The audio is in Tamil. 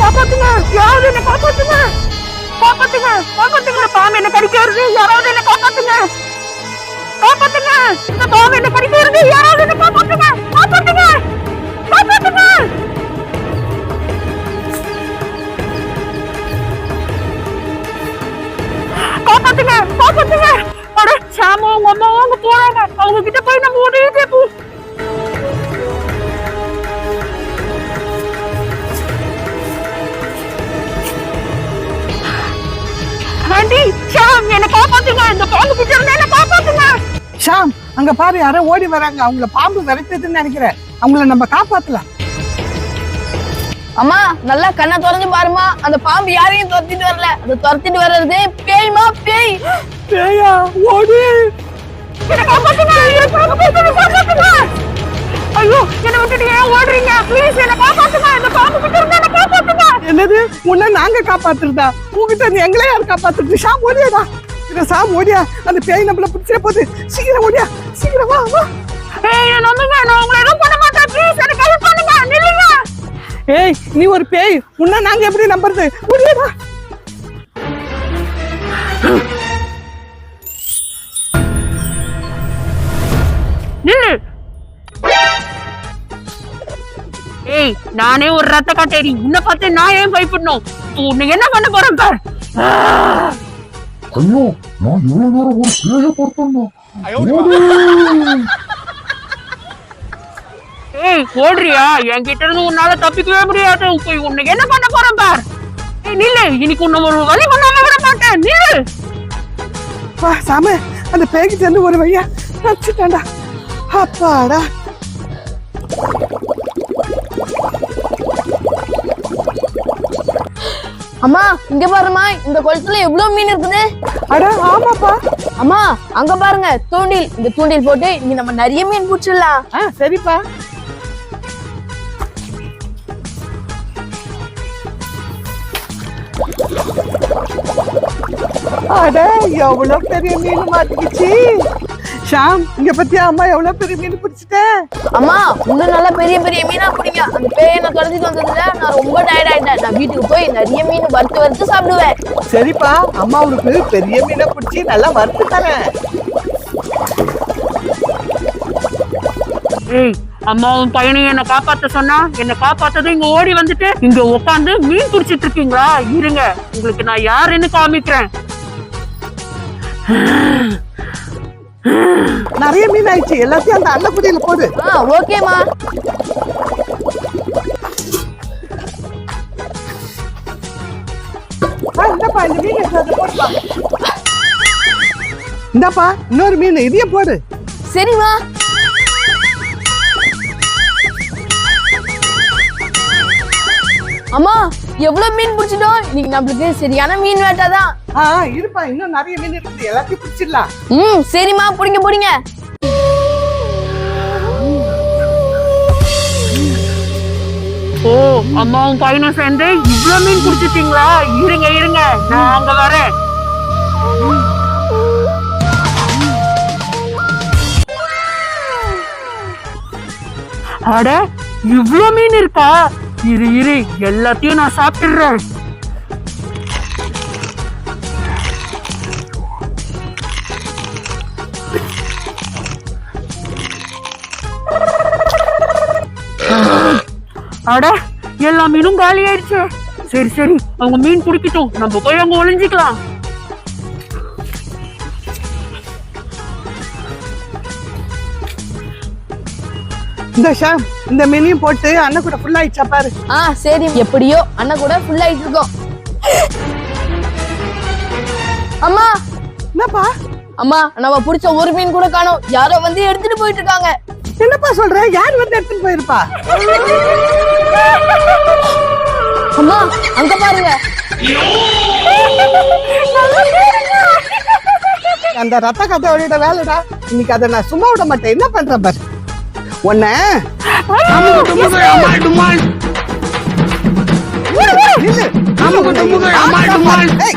காப்பாத்துங்க யாராவது என்ன காப்பாத்துங்க காப்பாத்துங்க காப்பாத்துங்க பாம்பு என்ன கடிக்க வருது. யாராவது என்ன காப்பாத்துங்க காப்பாத்துங்க இந்த பாம்பு என்ன கடிக்க வருது. யாராவது என்ன காப்பாத்துங்க காப்பாத்துங்க காப்பாத்துங்க காப்பாத்துங்க காப்பாத்துங்க அட சாமு உங்க அம்மாவும் போறாங்க. அவங்க கிட்ட போய் ஆண்டி ஷாம் என்ன காப்பாத்துங்க. இந்த பாம்பு கிட்ட இருந்து என்ன காப்பாத்துங்க. ஷாம் அங்க பாரு யாரோ ஓடி வராங்க. அவங்கள பாம்பு விரட்டுதுன்னு நினைக்கிறேன். அவங்கள நம்ம காப்பாத்தலாம். அம்மா நல்லா கண்ணை திறந்து பாருமா அந்த பாம்பு யாரையும் துரத்திட்டு வரல. அது துரத்திட்டு வர்றது பேய்மா பேய். பேயா ஓடி. ஐயோ என்ன விட்டுட்டு ஏன் ஓடுறீங்க? ப்ளீஸ் என்ன காப்பாத்துங்க இந்த பாம்பு கிட்ட இருந்து என்ன காப்பாத்துங்க என்னது? உன்னை நாங்க காப்பாத்துறதா? உங்ககிட்ட எங்களே யார் காப்பாத்துறது? ஷாம் ஓடியாடா இல்ல சாம் ஓடியா. அந்த பேய் நம்மள பிடிச்சே போகுது. சீக்கிரம் ஓடியா. சீக்கிரம் வா வா. ஏய் நம்புங்க. நான் உங்களை எதுவும் பண்ண மாட்டேன். ப்ளீஸ் எனக்கு ஹெல்ப் பண்ணுங்க நில்லுங்க. ஏய் நீ ஒரு பேய். உன்னை நாங்க எப்படி நம்புறது? ஓடியாடா ஏய் நானே ஒரு ரத்த காட்டேரி உன்னை பார்த்து நான் ஏன் பயப்படணும்? உன்னை என்ன பண்ண போறேன் பார்! ஐயோ நான் இவ்வளவு நேரம் ஒரு பேய பார்த்தேன்னா ஏய் ஓடுறியா? என்கிட்ட இருந்து உன்னால தப்பிக்கவே முடியாது. போய் உன்னை என்ன பண்ண போறேன் பார்? ஏய் நில்லு. இன்னைக்கு உன்னை ஒரு வழி பண்ணாம விட மாட்டேன். நில்லு. வா சாம அந்த பேய்கிட்ட இருந்து ஒரு வழியா. தப்பிச்சுட்டான்டா அப்பாடா. அம்மா இங்க பாருமா இந்த குளத்துல எவ்வளவு மீன் இருக்குது? அட ஆமாப்பா. அம்மா அங்க பாருங்க தூண்டில். இந்த தூண்டில் போட்டு இங்க நம்ம நிறைய மீன் பிடிச்சிடலாம். ஆ சரிப்பா. அட எவ்வளவு பெரிய மீன் மாட்டிக்கிச்சு. ஷாம் இங்க பத்தியா? அம்மா எவ்வளவு பெரிய மீன் பிடிச்சிட்ட? அம்மா இன்னும் நல்லா பெரிய பெரிய மீனா பிடிங்க. அந்த பேயை நான் வந்ததுல நான் ரொம்ப டயர்ட் ஆயிட்டேன். நான் வீட்டுக்கு போய் நிறைய மீன் வறுத்து வறுத்து சாப்பிடுவேன். சரிப்பா அம்மா உனக்கு பெரிய மீனை பிடிச்சி நல்லா வறுத்து தரேன். ஏய் அம்மாவும் பையனையும் என்ன காப்பாத்த சொன்னா என்ன காப்பாத்தது இங்க ஓடி வந்துட்டு இங்க உட்காந்து மீன் பிடிச்சிட்டு இருக்கீங்களா? இருங்க உங்களுக்கு நான் யாருன்னு காமிக்கிறேன். நிறைய மீன் ஆயிடுச்சு. எல்லாத்தையும் அந்த அன்னக்குடியில போடு. ஆ ஓகேம்மா. ஆ, இந்தாப்பா இந்த மீன் எடுத்து இந்தாப்பா இன்னொரு மீன். இதையும் போடு. சரிம்மா. அம்மா எவ்வளவு மீன் பிடிச்சிட்டோம்? இன்னைக்கு நம்மளுக்கு சரியான மீன் வேட்டாதான். ஆ இருப்பா. இன்னும் நிறைய மீன் இருக்குது. எல்லாத்தையும் பிடிச்சிடலாம். ம் சரிம்மா பிடிங்க பிடிங்க. ஓ அம்மாவும் பையனும் சேர்ந்து இவ்வளவு மீன் பிடிச்சிட்டீங்களா? இருங்க இருங்க. நான் அங்க வரேன். அட இவ்ளோ மீன் இருக்கா? இரு இரு. எல்லாத்தையும் நான் சாப்பிட்டுறேன். அட எல்லா மீனும் காலி ஆயிடுச்சு சரி சரி. அவங்க மீன் பிடிக்கட்டும். நம்ம போய் அங்க ஒளிஞ்சிக்கலாம். இந்த ஷாம் இந்த மீனையும் போட்டு அண்ணன் கூட ஃபுல் ஆயிடுச்சா பாரு. ஆ சரி. எப்படியோ அண்ணன் கூட ஃபுல் ஆயிட்டு இருக்கோம் அம்மா! என்னப்பா? அம்மா நம்ம பிடிச்ச ஒரு மீன் கூட காணோம். யாரோ வந்து எடுத்துட்டு போயிட்டு இருக்காங்க. என்னப்பா சொல்ற? யார் வந்து எடுத்துட்டு போயிருப்பா? அம்மா அங்க பாருங்க. அந்த ரத்த கதையோட வேலைடா. இன்னைக்கு அதை நான் சும்மா விட மாட்டேன். என்ன பண்ற பாரு? உன்ன. ஏய்,